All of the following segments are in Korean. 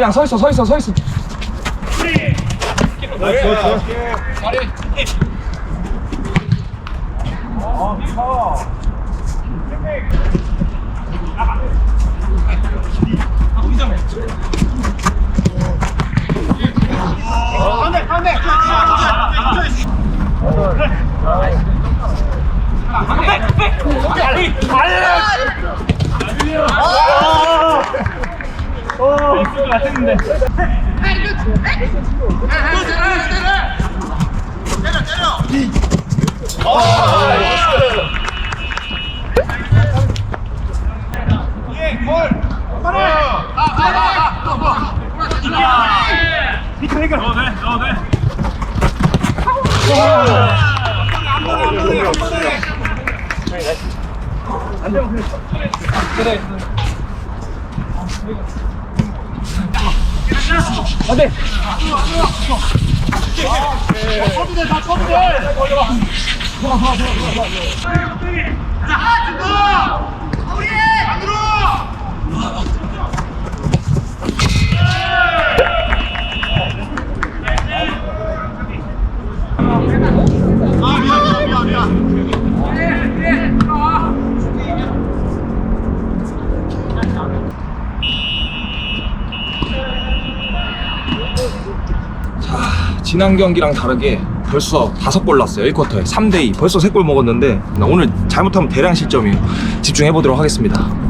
그냥 서 있어 서 있어 서 있어 맞췄는데. 이거 이거 넣어 돼 넣어 돼 안녕 그래 안 돼. 쳐도 다 쳐도 돼. 아, 진도! 우리! 안 들어! 지난 경기랑 다르게 벌써 다섯 골 났어요 1쿼터에. 3대2 벌써 세 골 먹었는데 나 오늘 잘못하면 대량 실점이에요. 집중해 보도록 하겠습니다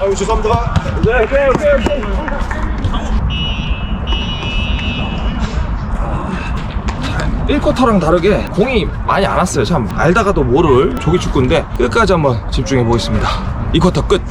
아유 죄송합니다. 네, 오케이 오케이. 1쿼터랑 다르게 공이 많이 안 왔어요 참. 알다가도 모를 조기 축구인데 끝까지 한번 집중해 보겠습니다. 2쿼터 끝.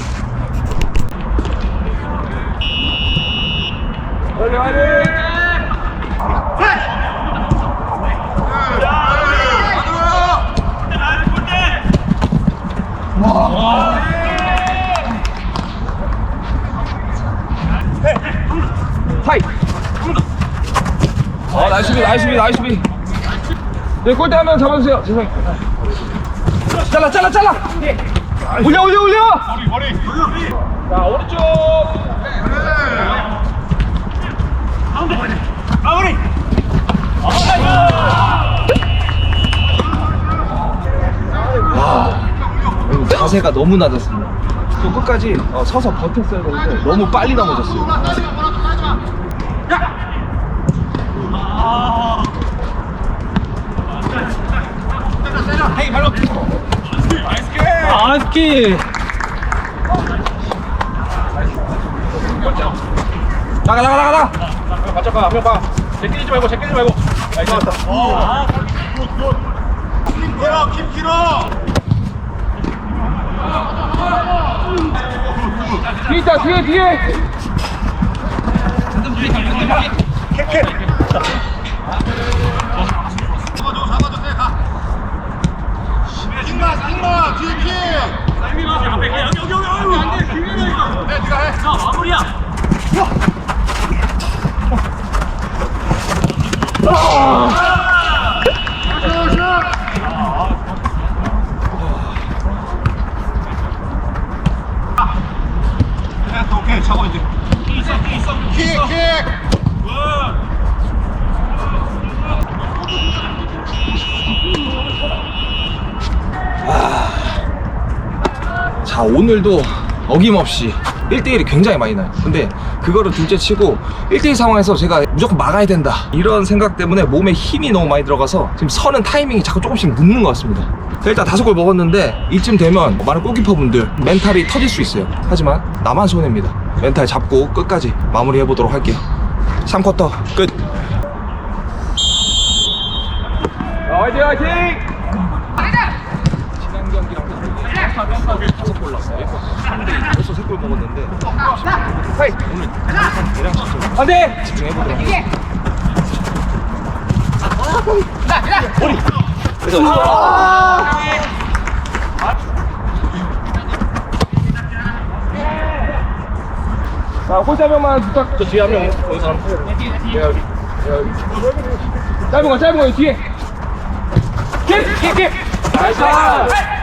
어 나이스 비 나이스 비 나이스 비 네, 골대 한 명 잡아주세요. 죄송해요. 잘라 잘라 잘라! 올려 올려 올려! 자 오른쪽. 와 자세가 너무 낮았습니다. 또 끝까지 어, 서서 버텼어야 되는데 너무 빨리 넘어졌어요 아스키 나가 나가 나가 나가 맞춰 봐, 한명 봐. 제끼지 말고, 제끼지 말고. 나이스. 길어, 킴 길어. 있다 뒤에 뒤에 킹 마 킹마 뒤에 킹 네, 네가 해. 오케이 오늘도 어김없이 1대1이 굉장히 많이 나요. 근데 그거를 둘째 치고 1대1 상황에서 제가 무조건 막아야 된다. 이런 생각 때문에 몸에 힘이 너무 많이 들어가서 지금 서는 타이밍이 자꾸 조금씩 늦는 것 같습니다. 자, 일단 다섯 골 먹었는데 이쯤 되면 많은 골키퍼분들 멘탈이 터질 수 있어요. 하지만 나만 손해입니다. 멘탈 잡고 끝까지 마무리해 보도록 할게요. 3쿼터 끝. 화이팅 화이팅! 경기랑 다섯 골. 벌써 세골 먹었는데. 오늘 대량 집중. 안돼. 집중해보도록. 하겠습니다. 그래서 자, 홀자 명만 부탁. 저 뒤에 한 명, 여기서 한 명. 네, 여기. 짧은 거, 짧은 거, 뒤에. 킥! 킥! 킥! 나이스!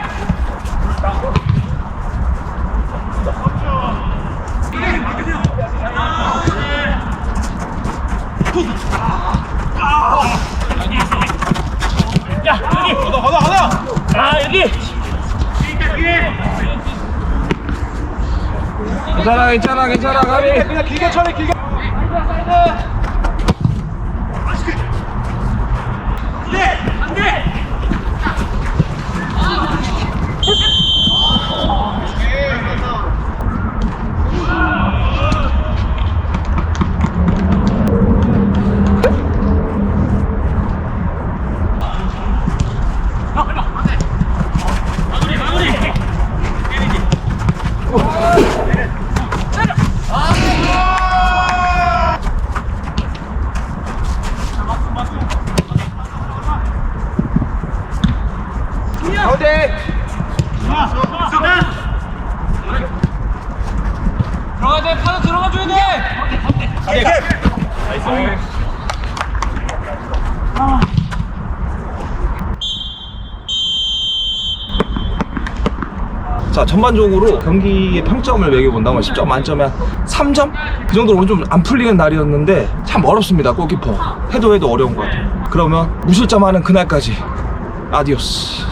괜찮아, 괜찮아, 괜찮아, 가비. 그냥 길게 쳐내 길게 들어가야 돼 파도 들어가줘야 돼 나이스 자, 전반적으로 경기의 평점을 매겨본다면 10점 만점에 한 3점? 그 정도로 좀 안 풀리는 날이었는데 참 어렵습니다, 골키퍼. 해도 해도 어려운 것 같아요. 그러면 무실점하는 그날까지 아디오스.